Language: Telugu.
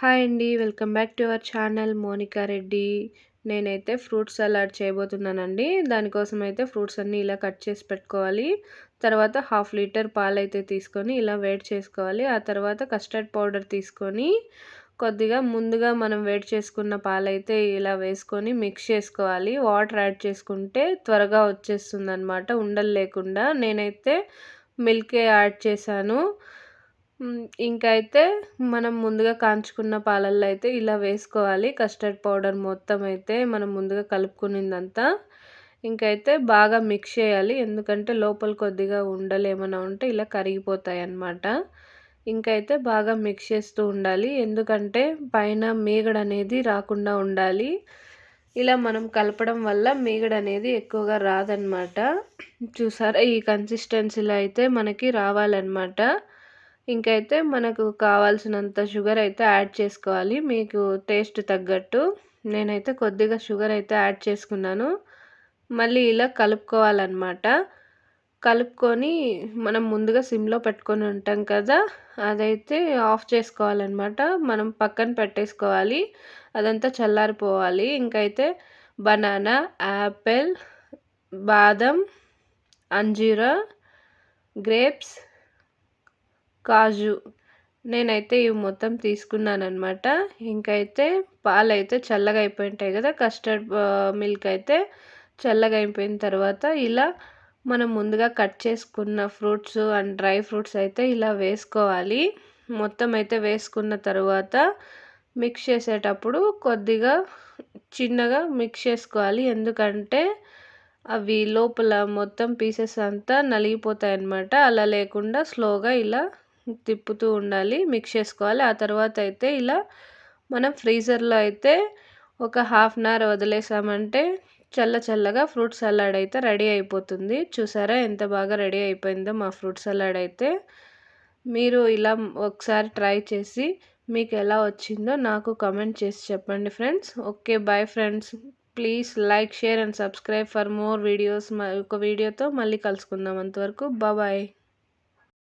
హాయ్ అండి welcome back to our channel Monika Reddy. నేనైతే ఫ్రూట్స్ సలాడ్ చేయబోతున్నానండి. దానికోసం అయితే ఫ్రూట్స్ అన్నీ ఇలా కట్ చేసి పెట్టుకోవాలి. తర్వాత హాఫ్ లీటర్ పాలు అయితే తీసుకొని ఇలా వేడి చేసుకోవాలి. ఆ తర్వాత కస్టర్డ్ పౌడర్ తీసుకొని కొద్దిగా ముందుగా మనం వేడి చేసుకున్న పాలైతే ఇలా వేసుకొని మిక్స్ చేసుకోవాలి. వాటర్ యాడ్ చేసుకుంటే త్వరగా వచ్చేస్తుంది అనమాట ఉండలు లేకుండా. నేనైతే మిల్కే యాడ్ చేశాను. ఇంకా అయితే మనం ముందుగా కాంచుకున్న పాలల్లో అయితే ఇలా వేసుకోవాలి. కస్టర్డ్ పౌడర్ మొత్తం అయితే మనం ముందుగా కలుపుకునిందంతా ఇంకైతే బాగా మిక్స్ చేయాలి. ఎందుకంటే లోపల కొద్దిగా ఉండలు ఏమైనా ఉంటే ఇలా కరిగిపోతాయి అన్నమాట. ఇంకైతే బాగా మిక్స్ చేస్తూ ఉండాలి. ఎందుకంటే పైన మీగడ అనేది రాకుండా ఉండాలి. ఇలా మనం కలపడం వల్ల మీగడ అనేది ఎక్కువగా రాదనమాట చూసారా? ఈ కన్సిస్టెన్సీలో అయితే మనకి రావాలన్నమాట. ఇంకైతే మనకు కావాల్సినంత షుగర్ అయితే యాడ్ చేసుకోవాలి. మీకు టేస్ట్ తగ్గట్టు నేనైతే కొద్దిగా షుగర్ అయితే యాడ్ చేసుకున్నాను. మళ్ళీ ఇలా కలుపుకోవాలన్నమాట. కలుపుకొని మనం ముందుగా సిమ్లో పెట్టుకొని ఉంటాం కదా అదైతే ఆఫ్ చేసుకోవాలన్నమాట. మనం పక్కన పెట్టేసుకోవాలి. అదంతా చల్లారిపోవాలి. ఇంకైతే బనానా యాపిల్ బాదం అంజీరా గ్రేప్స్ కాజు. నేనైతే ఇవి మొత్తం తీసుకున్నాను అనమాట ఇంకైతే పాలు అయితే చల్లగా అయిపోయింటాయి కదా కస్టర్డ్ మిల్క్ అయితే చల్లగా అయిపోయిన తర్వాత ఇలా మనం ముందుగా కట్ చేసుకున్న ఫ్రూట్స్ అండ్ డ్రై ఫ్రూట్స్ అయితే ఇలా వేసుకోవాలి. మొత్తం అయితే వేసుకున్న తర్వాత మిక్స్ చేసేటప్పుడు కొద్దిగా చిన్నగా మిక్స్ చేసుకోవాలి. ఎందుకంటే అవి లోపల మొత్తం పీసెస్ అంతా నలిగిపోతాయి అన్నమాట అలా లేకుండా స్లోగా ఇలా తిప్పుతూ ఉండాలి మిక్స్ చేసుకోవాలి. ఆ తర్వాత అయితే ఇలా మనం ఫ్రీజర్లో అయితే ఒక హాఫ్ అన్ అవర్ వదిలేసామంటే చల్ల చల్లగా ఫ్రూట్ సలాడ్ అయితే రెడీ అయిపోతుంది. చూసారా ఎంత బాగా రెడీ అయిపోయిందో మా ఫ్రూట్ సలాడ్ అయితే. మీరు ఇలా ఒకసారి ట్రై చేసి మీకు ఎలా వచ్చిందో నాకు కమెంట్ చేసి చెప్పండి friends okay bye friends please like share and subscribe for more videos ఒక వీడియోతో మళ్ళీ కలుసుకుందాం అంతవరకు. బాయ్